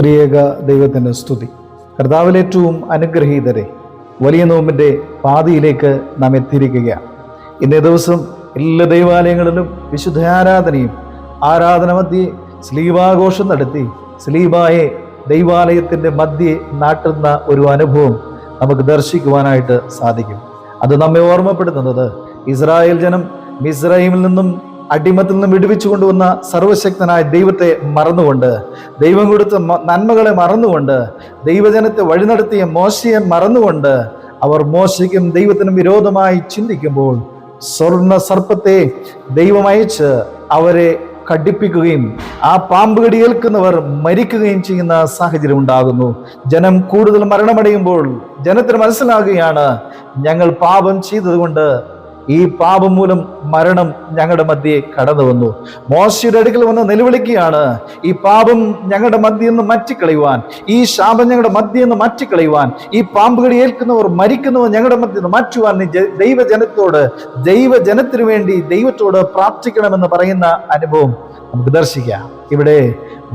ത്രിയേക ദൈവത്തിന്റെ സ്തുതി. കർത്താവിലേറ്റവും അനുഗ്രഹീതരെ വലിയ നോമ്പിന്റെ പാതിയിലേക്ക് നാം എത്തിയിരിക്കുകയാണ്. ഇന്നേ ദിവസം എല്ലാ ദൈവാലയങ്ങളിലും വിശുദ്ധ ആരാധനയും ആരാധന മധ്യേ സ്ലീവാഘോഷം നടത്തി സ്ലീബായെ ദൈവാലയത്തിന്റെ മധ്യേ നാട്ടുന്ന ഒരു അനുഭവം നമുക്ക് ദർശിക്കുവാനായിട്ട് സാധിക്കും. അത് നമ്മെ ഓർമ്മപ്പെടുത്തുന്നത് ഇസ്രായേൽ ജനം മിസ്രൈമിൽ നിന്നും അടിമത്തിൽ നിന്നും വിടുവിച്ചു കൊണ്ടുവന്ന സർവശക്തനായ ദൈവത്തെ മറന്നുകൊണ്ട് ദൈവം കൊടുത്ത നന്മകളെ മറന്നുകൊണ്ട് ദൈവജനത്തെ വഴി നടത്തിയ മോശയെ മറന്നുകൊണ്ട് അവർ മോശയ്ക്കും ദൈവത്തിനും വിരോധമായി ചിന്തിക്കുമ്പോൾ സ്വർണ സർപ്പത്തെ ദൈവം അയച്ച് അവരെ കടിപ്പിക്കുകയും ആ പാമ്പ് കടിയേൽക്കുന്നവർ മരിക്കുകയും ചെയ്യുന്ന സാഹചര്യം ഉണ്ടാകുന്നു. ജനം കൂടുതൽ മരണമടയുമ്പോൾ ജനത്തിന് മനസ്സിലാകുകയാണ് ഞങ്ങൾ പാപം ചെയ്തതുകൊണ്ട് ഈ പാപം മൂലം മരണം ഞങ്ങളുടെ മധ്യേ കടന്നു വന്നു. മോശയുടെ അടുക്കൽ വന്ന് നിലവിളിക്കുകയാണ്. ഈ പാപം ഞങ്ങളുടെ മധ്യ നിന്ന് മാറ്റിക്കളയുവാൻ ഈ ശാപം ഞങ്ങളുടെ മധ്യ നിന്ന് മാറ്റിക്കളയുവാൻ ഈ പാമ്പുകടി ഏൽക്കുന്നവർ മരിക്കുന്നവർ ഞങ്ങളുടെ മധ്യ നിന്ന് മാറ്റുവാൻ നീ ദൈവജനത്തോട് ദൈവജനത്തിനു വേണ്ടി ദൈവത്തോട് പ്രാർത്ഥിക്കണമെന്ന് പറയുന്ന അനുഭവം നമുക്ക് ദർശിക്കാം. ഇവിടെ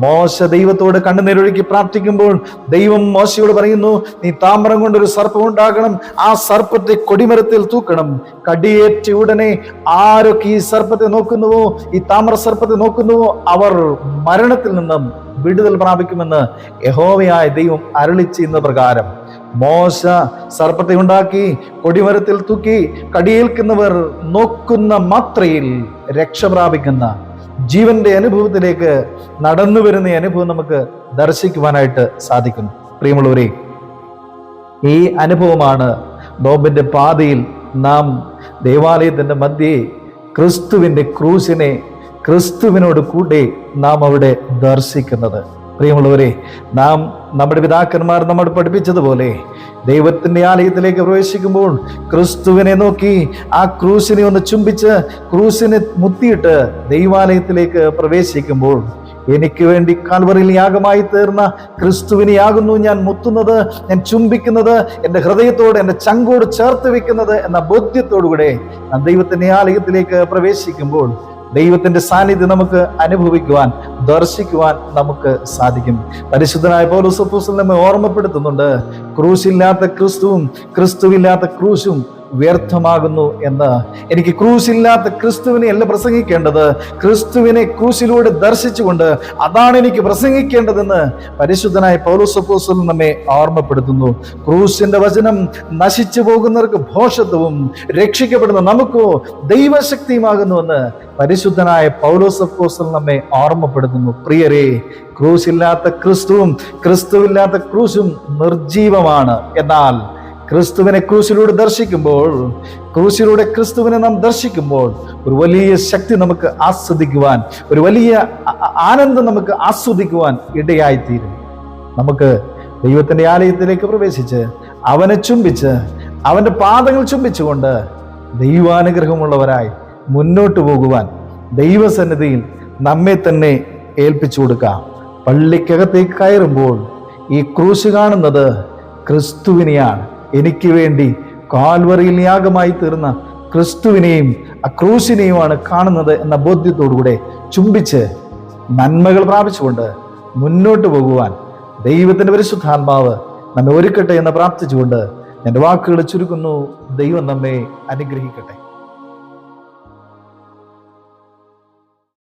മോശ ദൈവത്തോട് കണ്ണുനീരൊഴുക്കി പ്രാർത്ഥിക്കുമ്പോൾ ദൈവം മോശയോട് പറയുന്നു നീ താമരം കൊണ്ടൊരു സർപ്പം ഉണ്ടാക്കണം ആ സർപ്പത്തെ കൊടിമരത്തിൽ തൂക്കണം. കടിയേറ്റ ഉടനെ ആരൊക്കെ ഈ സർപ്പത്തെ നോക്കുന്നുവോ ഈ താമര സർപ്പത്തെ നോക്കുന്നുവോ അവർ മരണത്തിൽ നിന്നും വിടുതൽ പ്രാപിക്കുമെന്ന് യഹോവയായ ദൈവം അരളി ചെയ്യുന്ന പ്രകാരം. മോശ സർപ്പത്തെ ഉണ്ടാക്കി കൊടിമരത്തിൽ തൂക്കി കടിയേൽക്കുന്നവർ നോക്കുന്ന മാത്രയിൽ രക്ഷ പ്രാപിക്കുന്ന ജീവന്റെ അനുഭവത്തിലേക്ക് നടന്നു വരുന്ന അനുഭവം നമുക്ക് ദർശിക്കുവാനായിട്ട് സാധിക്കുന്നു. പ്രിയമുള്ളവരെ ഈ അനുഭവമാണ് നോമ്പിന്റെ പാതയിൽ നാം ദേവാലയത്തിന്റെ മധ്യേ ക്രിസ്തുവിന്റെ ക്രൂശിനെ ക്രിസ്തുവിനോട് കൂടെ നാം അവിടെ ദർശിക്കുന്നത്. പ്രിയമുള്ളവരെ നാം നമ്മുടെ പിതാക്കന്മാർ നമ്മോട് പഠിപ്പിച്ചതുപോലെ ദൈവത്തിന്റെ ആലയത്തിലേക്ക് പ്രവേശിക്കുമ്പോൾ ക്രിസ്തുവിനെ നോക്കി ആ ക്രൂശിനെ ഒന്ന് ചുംബിച്ച് ക്രൂശിനെ മുത്തിയിട്ട് ദൈവാലയത്തിലേക്ക് പ്രവേശിക്കുമ്പോൾ എനിക്ക് വേണ്ടി കാൽവറിൽ യാഗമായി തീർന്ന ക്രിസ്തുവിനെയാകുന്നു ഞാൻ മുത്തുന്നത് ഞാൻ ചുംബിക്കുന്നത് എന്റെ ഹൃദയത്തോട് എന്റെ ചങ്കോട് ചേർത്ത് വെക്കുന്നത് എന്ന ബോധ്യത്തോടുകൂടെ ദൈവത്തിന്റെ ആലയത്തിലേക്ക് പ്രവേശിക്കുമ്പോൾ ദൈവത്തിന്റെ സാന്നിധ്യം നമുക്ക് അനുഭവിക്കുവാൻ ദർശിക്കുവാൻ നമുക്ക് സാധിക്കും. പരിശുദ്ധനായ നമ്മെ ഓർമ്മപ്പെടുത്തുന്നുണ്ട്. ക്രൂശില്ലാത്ത ക്രിസ്തുവും ക്രിസ്തുവില്ലാത്ത ക്രൂശും വ്യർത്ഥമാകുന്നു എന്ന്. എനിക്ക് ക്രൂശില്ലാത്ത ക്രിസ്തുവിനെ അല്ല പ്രസംഗിക്കേണ്ടത്. ക്രിസ്തുവിനെ ക്രൂശിലൂടെ ദർശിച്ചുകൊണ്ട് അതാണ് എനിക്ക് പ്രസംഗിക്കേണ്ടതെന്ന് പരിശുദ്ധനായ പൗലോസപ്പോസൽ നമ്മെ ഓർമ്മപ്പെടുത്തുന്നു. ക്രൂസിന്റെ വചനം നശിച്ചു പോകുന്നവർക്ക് ഭോഷത്വവും രക്ഷിക്കപ്പെടുന്ന. നമുക്കോ ദൈവശക്തിയുമാകുന്നുവെന്ന് പരിശുദ്ധനായ പൗലോസപ്പോസൽ നമ്മെ ഓർമ്മപ്പെടുത്തുന്നു. പ്രിയരെ ക്രൂശില്ലാത്ത ക്രിസ്തുവും ക്രിസ്തുവില്ലാത്ത ക്രൂസും നിർജീവമാണ് എന്നാൽ ക്രിസ്തുവിനെ ക്രൂശിലൂടെ ദർശിക്കുമ്പോൾ ക്രൂശിലൂടെ ക്രിസ്തുവിനെ നാം ദർശിക്കുമ്പോൾ ഒരു വലിയ ശക്തി നമുക്ക് ആസ്വദിക്കുവാൻ ഒരു വലിയ ആനന്ദം നമുക്ക് ആസ്വദിക്കുവാൻ ഇടയായിത്തീരും. നമുക്ക് ദൈവത്തിന്റെ ആലയത്തിലേക്ക് പ്രവേശിച്ച് അവനെ ചുംബിച്ച് അവന്റെ പാദങ്ങൾ ചുംബിച്ചുകൊണ്ട് ദൈവാനുഗ്രഹമുള്ളവരായി മുന്നോട്ട് പോകുവാൻ ദൈവസന്നിധിയിൽ നമ്മെ തന്നെ ഏൽപ്പിച്ചു കൊടുക്കാം. പള്ളിക്കകത്തേക്ക് കയറുമ്പോൾ ഈ ക്രൂശ് കാണുന്നത് ക്രിസ്തുവിനെയാണ്. എനിക്ക് വേണ്ടി കാൽവറിയിൽ യാഗമായി തീർന്ന ക്രിസ്തുവിനെയും ആ ക്രൂശിനെയുമാണ് കാണുന്നത് എന്ന ബോധ്യത്തോടുകൂടെ ചുംബിച്ച് നന്മകൾ പ്രാപിച്ചുകൊണ്ട് മുന്നോട്ട് പോകുവാൻ ദൈവത്തിന്റെ പരിശുദ്ധാത്മാവ് നമ്മെ ഒരുക്കട്ടെ എന്ന് പ്രാർത്ഥിച്ചുകൊണ്ട് എന്റെ വാക്കുകൾ ചുരുക്കുന്നു. ദൈവം നമ്മെ അനുഗ്രഹിക്കട്ടെ.